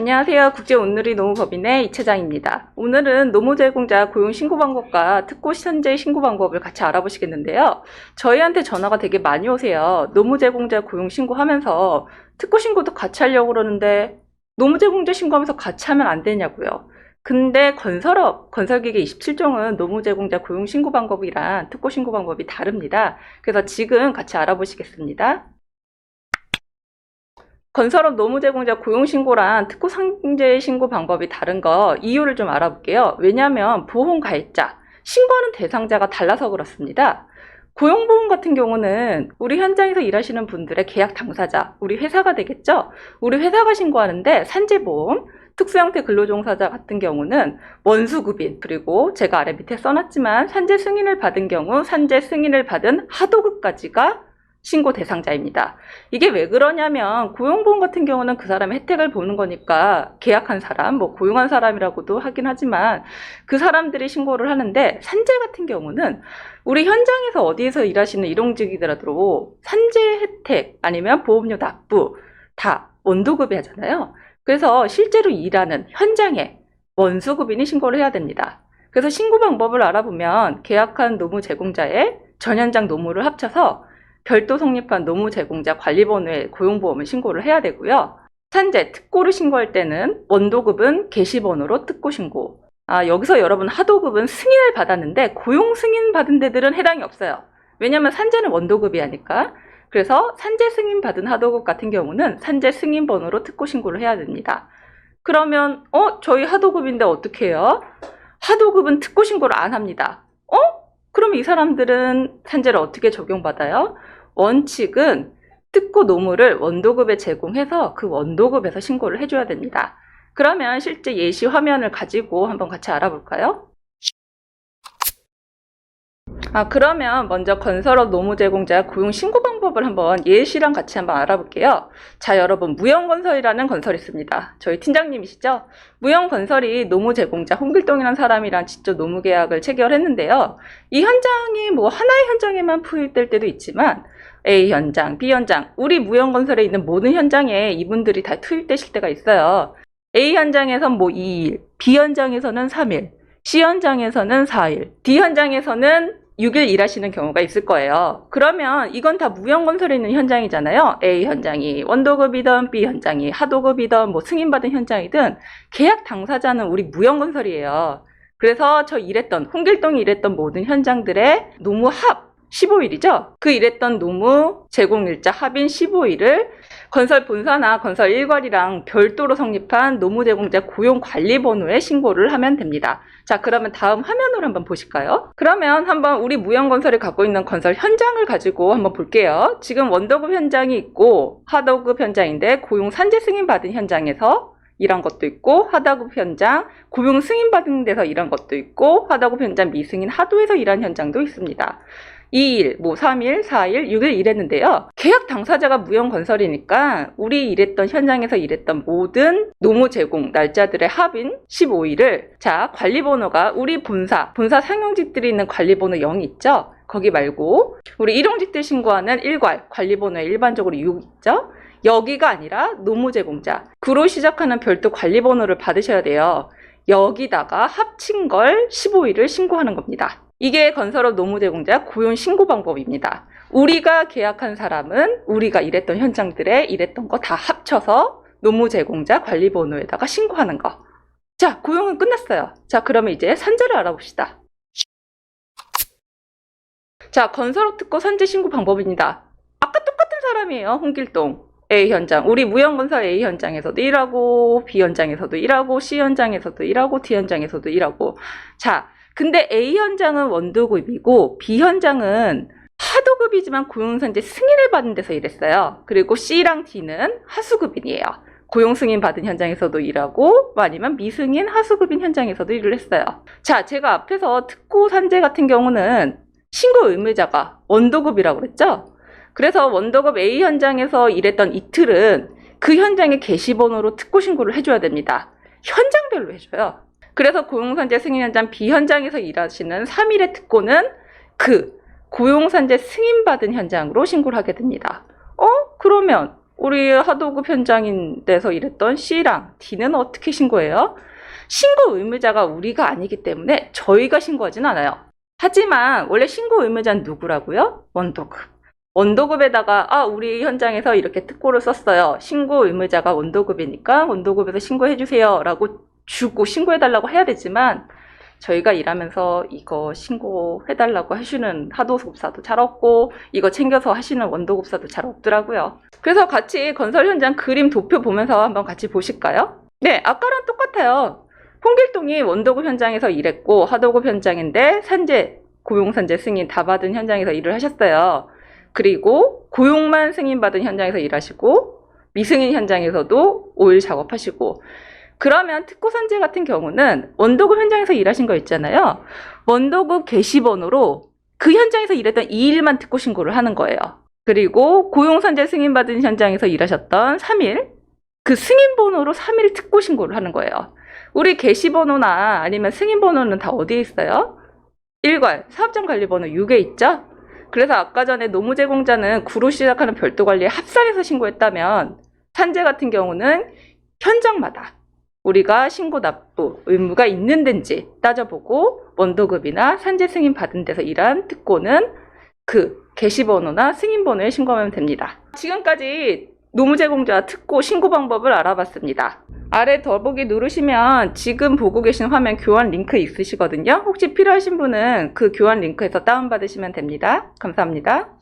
안녕하세요. 국제온누리 노무법인의 이채장입니다. 오늘은 노무제공자 고용 신고 방법과 특고 현재 신고 방법을 같이 알아보시겠는데요. 저희한테 전화가 되게 많이 오세요. 노무제공자 고용 신고 하면서 특고 신고도 같이 하려고 그러는데 노무제공자 신고하면서 같이 하면 안 되냐고요. 근데 건설업, 건설기계 27종은 노무제공자 고용 신고 방법이랑 특고 신고 방법이 다릅니다. 그래서 지금 같이 알아보시겠습니다. 건설업 노무제공자 고용신고랑 특고 상제 신고 방법이 다른 거 이유를 좀 알아볼게요. 왜냐하면 보험 가입자, 신고하는 대상자가 달라서 그렇습니다. 고용보험 같은 경우는 우리 현장에서 일하시는 분들의 계약 당사자, 우리 회사가 되겠죠? 우리 회사가 신고하는데 산재보험, 특수형태 근로종사자 같은 경우는 원수급인, 그리고 제가 아래 밑에 써놨지만 산재 승인을 받은 경우 산재 승인을 받은 하도급까지가 신고 대상자입니다. 이게 왜 그러냐면 고용보험 같은 경우는 그 사람의 혜택을 보는 거니까 계약한 사람, 뭐 고용한 사람이라고도 하긴 하지만 그 사람들이 신고를 하는데 산재 같은 경우는 우리 현장에서 어디에서 일하시는 일용직이더라도 산재 혜택 아니면 보험료 납부 다 원도급이 하잖아요. 그래서 실제로 일하는 현장에 원수급인이 신고를 해야 됩니다. 그래서 신고 방법을 알아보면 계약한 노무 제공자의 전현장 노무를 합쳐서 별도 성립한 노무 제공자 관리번호에 고용보험을 신고를 해야 되고요. 산재, 특고를 신고할 때는 원도급은 게시번호로 특고 신고. 아, 여기서 여러분 하도급은 승인을 받았는데 고용 승인 받은 데들은 해당이 없어요. 왜냐하면 산재는 원도급이 하니까. 그래서 산재 승인 받은 하도급 같은 경우는 산재 승인 번호로 특고 신고를 해야 됩니다. 그러면 어 저희 하도급인데 어떻게 해요? 하도급은 특고 신고를 안 합니다. 어? 그럼 이 사람들은 산재를 어떻게 적용받아요? 원칙은 특고 노무를 원도급에 제공해서 그 원도급에서 신고를 해줘야 됩니다. 그러면 실제 예시 화면을 가지고 한번 같이 알아볼까요? 아, 그러면 먼저 건설업 노무 제공자 고용 신고 방법을 한번 예시랑 같이 한번 알아볼게요. 자, 여러분, 무영건설이라는 건설이 있습니다. 저희 팀장님이시죠? 무영건설이 노무 제공자 홍길동이라는 사람이랑 직접 노무 계약을 체결했는데요. 이 현장이 뭐 하나의 현장에만 투입될 때도 있지만 A 현장, B 현장, 우리 무영건설에 있는 모든 현장에 이분들이 다 투입되실 때가 있어요. A 현장에선 뭐 2일, B 현장에서는 3일, C 현장에서는 4일, D 현장에서는 6일 일하시는 경우가 있을 거예요. 그러면 이건 다 무형 건설에 있는 현장이잖아요. A 현장이 원도급이든 B 현장이 하도급이든 뭐 승인받은 현장이든 계약 당사자는 우리 무형 건설이에요. 그래서 저 일했던 홍길동이 일했던 모든 현장들의 노무 합 15일이죠. 그 일했던 노무 제공일자 합인 15일을 건설 본사나 건설 일괄이랑 별도로 성립한 노무 제공자 고용 관리 번호에 신고를 하면 됩니다. 자, 그러면 다음 화면으로 한번 보실까요? 그러면 한번 우리 무형건설이 갖고 있는 건설 현장을 가지고 한번 볼게요. 지금 원도급 현장이 있고 하도급 현장인데 고용 산재 승인 받은 현장에서 일한 것도 있고 하다급 현장 고용 승인 받은 데서 일한 것도 있고 하다급 현장 미승인 하도에서 일한 현장도 있습니다. 2일, 뭐 3일, 4일, 6일 일했는데요. 계약 당사자가 무형건설이니까 우리 일했던 현장에서 일했던 모든 노무 제공 날짜들의 합인 15일을 자 관리번호가 우리 본사, 본사 상용직들이 있는 관리번호 0이 있죠? 거기 말고 우리 일용직들 신고하는 일괄 관리번호에 일반적으로 6 있죠? 여기가 아니라 노무 제공자 구로 시작하는 별도 관리번호를 받으셔야 돼요. 여기다가 합친 걸 15일을 신고하는 겁니다. 이게 건설업 노무제공자 고용 신고 방법입니다. 우리가 계약한 사람은 우리가 일했던 현장들에 일했던 거 다 합쳐서 노무제공자 관리번호에다가 신고하는 거. 자, 고용은 끝났어요. 자, 그러면 이제 산재를 알아봅시다. 자, 건설업 특고 산재 신고 방법입니다. 아까 똑같은 사람이에요, 홍길동. A 현장, 우리 무형건설 A 현장에서도 일하고, B 현장에서도 일하고, C 현장에서도 일하고, D 현장에서도 일하고. 자, 근데 A 현장은 원도급이고, B 현장은 하도급이지만 고용산재 승인을 받은 데서 일했어요. 그리고 C랑 D는 하수급인이에요. 고용 승인 받은 현장에서도 일하고, 뭐 아니면 미승인 하수급인 현장에서도 일을 했어요. 자, 제가 앞에서 특고 산재 같은 경우는 신고 의무자가 원도급이라고 그랬죠? 그래서 원더급 A 현장에서 일했던 이틀은 그 현장의 게시번호로 특고 신고를 해줘야 됩니다. 현장별로 해줘요. 그래서 고용산재 승인 현장 B 현장에서 일하시는 3일의 특고는 그 고용산재 승인받은 현장으로 신고를 하게 됩니다. 어? 그러면 우리 하도급 현장인 데서 일했던 C랑 D는 어떻게 신고해요? 신고 의무자가 우리가 아니기 때문에 저희가 신고하진 않아요. 하지만 원래 신고 의무자는 누구라고요? 원도급. 원도급에다가 아 우리 현장에서 이렇게 특고를 썼어요. 신고 의무자가 원도급이니까 원도급에서 신고해 주세요라고 주고 신고해 달라고 해야 되지만 저희가 일하면서 이거 신고해 달라고 하시는 하도급사도 잘 없고 이거 챙겨서 하시는 원도급사도 잘 없더라고요. 그래서 같이 건설 현장 그림 도표 보면서 한번 같이 보실까요? 네, 아까랑 똑같아요. 홍길동이 원도급 현장에서 일했고 하도급 현장인데 산재 고용산재 승인 다 받은 현장에서 일을 하셨어요. 그리고 고용만 승인받은 현장에서 일하시고 미승인 현장에서도 오일 작업하시고 그러면 특고 산재 같은 경우는 원도급 현장에서 일하신 거 있잖아요. 원도급 게시번호로 그 현장에서 일했던 이 일만 특고 신고를 하는 거예요. 그리고 고용산재 승인받은 현장에서 일하셨던 3일 그 승인번호로 3일 특고 신고를 하는 거예요. 우리 게시번호나 아니면 승인번호는 다 어디에 있어요? 1괄 사업장 관리번호 6에 있죠? 그래서 아까 전에 노무 제공자는 구로 시작하는 별도 관리에 합산해서 신고했다면 산재 같은 경우는 현장마다 우리가 신고 납부 의무가 있는 데인지 따져보고 원도급이나 산재 승인 받은 데서 일한 특고는 그 게시번호나 승인번호에 신고하면 됩니다. 지금까지 노무 제공자 특고 신고 방법을 알아봤습니다. 아래 더보기 누르시면 지금 보고 계신 화면 교환 링크 있으시거든요. 혹시 필요하신 분은 그 교환 링크에서 다운받으시면 됩니다. 감사합니다.